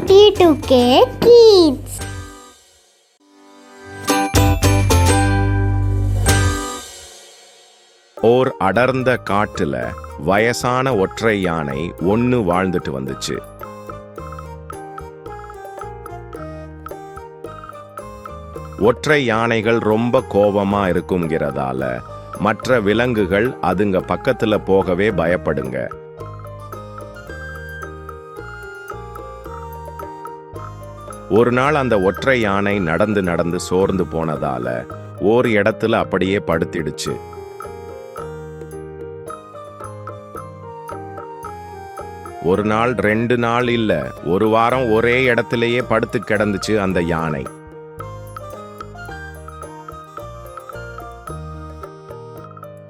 T2K Kids. ஓர் அடர்ந்த காட்டுல வயசான ஒற்றை யானை ஒன்னு வாழ்ந்துட்டு வந்துச்சு ஒற்றை யானைகள் ரொம்ப கோபமா இருக்குங்கிறதால மற்ற விலங்குகள் அதுங்க பக்கத்துல போகவே பயப்படுங்க ஒரு நாள் அந்த ஒற்றை யானை நடந்து நடந்து சோர்ந்து போனதால ஓர் இடத்துல அப்படியே படுத்திடுச்சு. ஒரு நாள் ரெண்டு நாள் இல்ல ஒரு வாரம் ஒரே இடத்திலேயே படுத்து கிடந்துச்சு அந்த யானை.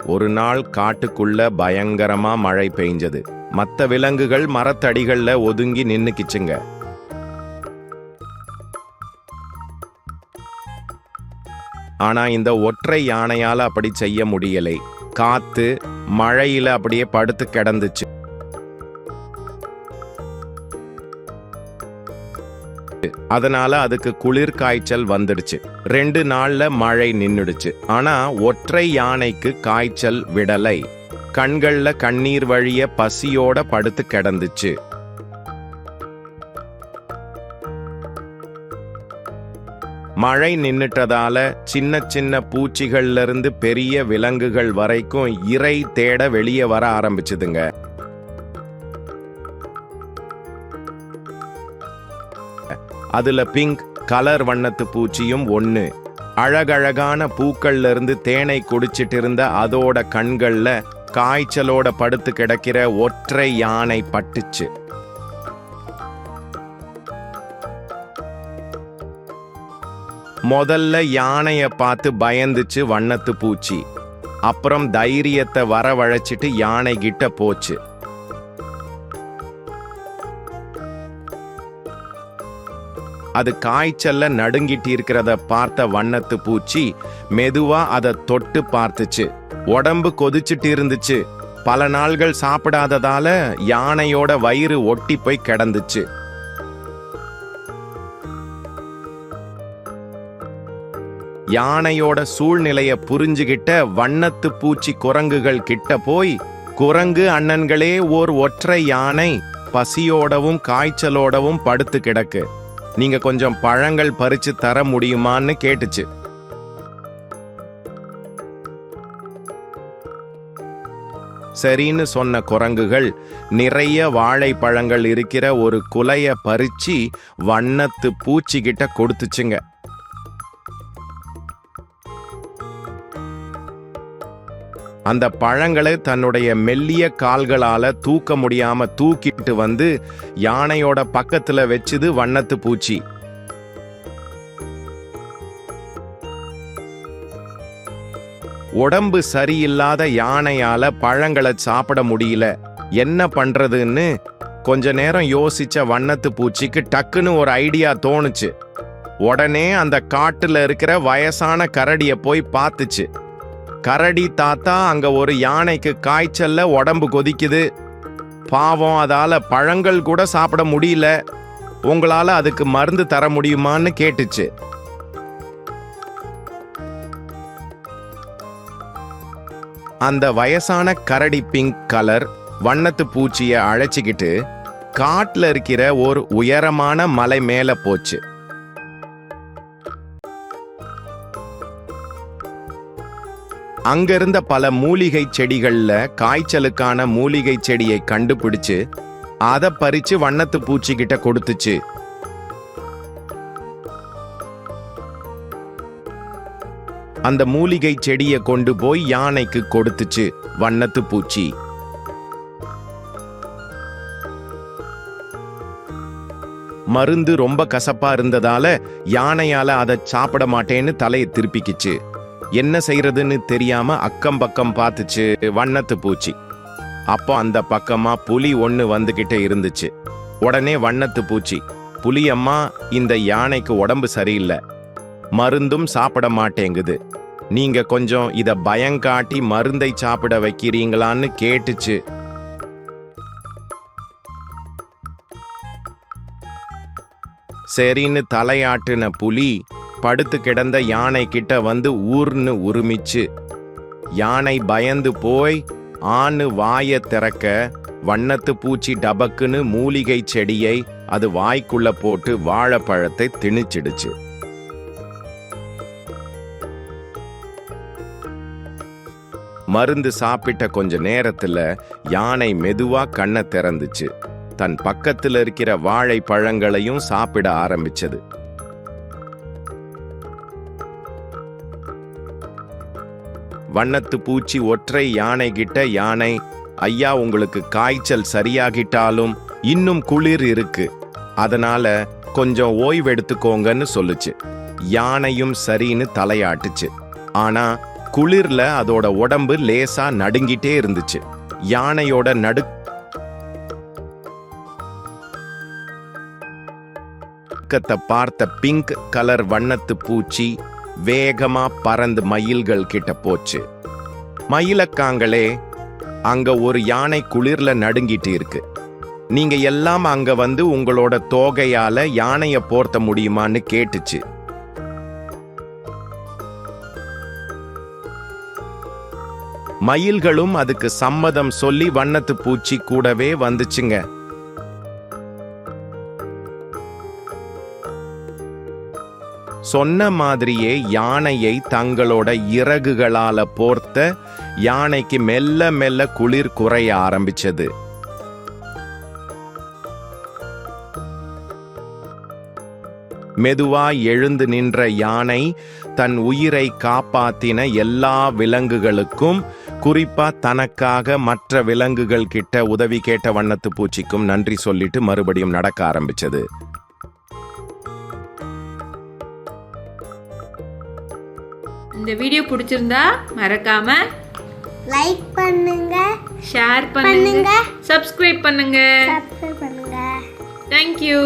ஒரு நாள் காட்டுக்குள்ள பயங்கரமா மழை பெய்ஞ்சது. மற்ற விலங்குகள் மரத்தடிகள்ல ஒதுங்கி நின்னுக்கிச்சுங்க. ஆனா இந்த ஒற்றை யானையால அப்படி செய்ய முடியலை. காத்து மழையில அப்படியே படுத்து கிடந்துச்சு. அதனால அதுக்கு குளிர் காய்ச்சல் வந்துடுச்சு. ரெண்டு நாள்ல மழை நின்னுடுச்சு. ஆனா ஒற்றை யானைக்கு காய்ச்சல் விடலை. கண்கள்ல கண்ணீர் வழிய பசியோட படுத்து கிடந்துச்சு. மழை நின்னுட்டதால சின்ன சின்ன பூச்சிகள்ல இருந்து பெரிய விலங்குகள் வரைக்கும் இறை தேட வெளியே வர ஆரம்பிச்சுதுங்க. அதுல பிங்க் கலர் வண்ணத்து பூச்சியும் ஒன்று அழகழகான பூக்கள்ல இருந்து தேனை குடிச்சிட்டு இருந்த அதோட கண்கள்ல காய்ச்சலோட படுத்து கிடக்கிற ஒற்றை யானை பட்டுச்சு. முதல்ல யானைய பார்த்து பயந்துச்சு வண்ணத்து பூச்சி. அப்புறம் தைரியத்தை வரவழைச்சிட்டு யானை கிட்ட போச்சு. அது காய்ச்சல்ல நடுங்கிட்டு இருக்கிறத பார்த்த வண்ணத்து பூச்சி மெதுவா அதை தொட்டு பார்த்துச்சு. உடம்பு கொதிச்சிட்டு இருந்துச்சு. பல நாள்கள் சாப்பிடாததால யானையோட வயிறு ஒட்டி போய் கிடந்துச்சு. யானையோட சூழ்நிலைய புரிஞ்சுகிட்ட வண்ணத்து பூச்சி குரங்குகள் கிட்ட போய் குரங்கு அண்ணன்களே ஓர் ஒற்றை யானை பசியோடவும் காய்ச்சலோடவும் படுத்து கிடக்கு. நீங்க கொஞ்சம் பழங்கள் பறிச்சு தர முடியுமான்னு கேட்டுச்சு. சரின்னு சொன்ன குரங்குகள் நிறைய வாழைப்பழங்கள் இருக்கிற ஒரு குலைய பறிச்சு வண்ணத்து பூச்சிக்கிட்ட கொடுத்துச்சுங்க. அந்த பழங்களை தன்னுடைய மெல்லிய கால்களால தூக்க முடியாம தூக்கிட்டு வந்து யானையோட பக்கத்துல வச்சுது வண்ணத்து பூச்சி. உடம்பு சரியில்லாத யானையால பழங்களை சாப்பிட முடியல. என்ன பண்றதுன்னு கொஞ்ச நேரம் யோசிச்ச வண்ணத்து பூச்சிக்கு டக்குன்னு ஒரு ஐடியா தோணுச்சு. உடனே அந்த காட்டுல இருக்கிற வயசான கரடிய போய் பார்த்துச்சு. கரடி தாத்தா அங்க ஒரு யானைக்கு காய்ச்சல்ல உடம்பு கொதிக்குது. பாவம் அதால பழங்கள் கூட சாப்பிட முடியல. உங்களால அதுக்கு மருந்து தர முடியுமான்னு கேட்டுச்சு. அந்த வயசான கரடி பிங்க் கலர் வண்ணத்து பூச்சியை அழைச்சிக்கிட்டு காட்டில் இருக்கிற ஒரு உயரமான மலை மேலே போச்சு. அங்கிருந்த பல மூலிகை செடிகள்ல காய்ச்சலுக்கான மூலிகை செடியை கண்டுபிடிச்சு அதை பறிச்சு வண்ணத்து பூச்சிக்கிட்ட கொடுத்துச்சு. அந்த மூலிகை செடியை கொண்டு போய் யானைக்கு கொடுத்துச்சு வண்ணத்து பூச்சி. மருந்து ரொம்ப கசப்பா இருந்ததால யானையால அதை சாப்பிட மாட்டேன்னு தலையை திருப்பிக்கிச்சு. என்ன செய்யறதுன்னு தெரியாம அக்கம் பக்கம் பார்த்துச்சு வண்ணத்து பூச்சி. அப்போ அந்த பக்கமா புலி ஒன்று வந்துகிட்டு இருந்துச்சு. உடனே வண்ணத்து பூச்சி புலியம்மா இந்த யானைக்கு உடம்பு சரியில்லை. மருந்தும் சாப்பிட மாட்டேங்குது. நீங்க கொஞ்சம் இத பயங்காட்டி மருந்தை சாப்பிட வைக்கிறீங்களான்னு கேட்டுச்சு. சரின்னு தலையாட்டுன புலி படுத்து கிடந்த யானை கிட்ட வந்து ஊர்னு உருமிச்சு யானை பயந்து போய் ஆணு வாய திறக்க வண்ணத்து பூச்சி டபக்குன்னு மூலிகை செடியை அது வாய்க்குள்ள போட்டு வாழைப்பழத்தை திணிச்சிடுச்சு. மருந்து சாப்பிட்ட கொஞ்ச நேரத்துல யானை மெதுவா கண்ணை திறந்துச்சு. தன் பக்கத்தில் இருக்கிற வாழைப்பழங்களையும் சாப்பிட ஆரம்பிச்சது. வண்ணத்து பூச்சி ஒற்றை யானை கிட்ட யானை ஐயா உங்களுக்கு காய்ச்சல் சரியாகிட்டாலும் இன்னும் குளிர் இருக்கு. அதனால கொஞ்சம் ஓய்வெடுத்துக்கோங்கன்னு சொல்லுச்சு. யானையும் சரின்னு தலையாட்டுச்சு. ஆனா குளிர்ல அதோட உடம்பு லேசா நடுங்கிட்டே இருந்துச்சு. யானையோட நடு பார்த்த பிங்க் கலர் வண்ணத்து பூச்சி வேகமா பறந்து மயில்கள் கிட்ட போச்சு. மயிலக்காங்களே அங்க ஒரு யானை குளிர்ல நடுங்கிட்டு இருக்கு. நீங்க எல்லாம் அங்க வந்து உங்களோட தோகையால யானைய போர்த்த முடியுமான்னு கேட்டுச்சு. மயில்களும் அதுக்கு சம்மதம் சொல்லி வண்ணத்து பூச்சி கூடவே வந்துச்சுங்க. சொன்ன மாதிரியே யானையை தங்களோட இறகுகளால போர்த்த யானைக்கு மெல்ல மெல்ல குளிர் குறைய ஆரம்பிச்சது. மெதுவா எழுந்து நின்ற யானை தன் உயிரை காப்பாத்தின எல்லா விலங்குகளுக்கும் குறிப்பா தனக்காக மற்ற விலங்குகள் கிட்ட உதவி கேட்ட வண்ணத்து பூச்சிக்கும் நன்றி சொல்லிட்டு மறுபடியும் நடக்க ஆரம்பிச்சது. இந்த வீடியோ பிடிச்சிருந்தா மறக்காம லைக் பண்ணுங்க. ஷேர் பண்ணுங்க. சப்ஸ்கிரைப் பண்ணுங்க. சப்ஸ்கிரைப் பண்ணுங்க. தேங்க்யூ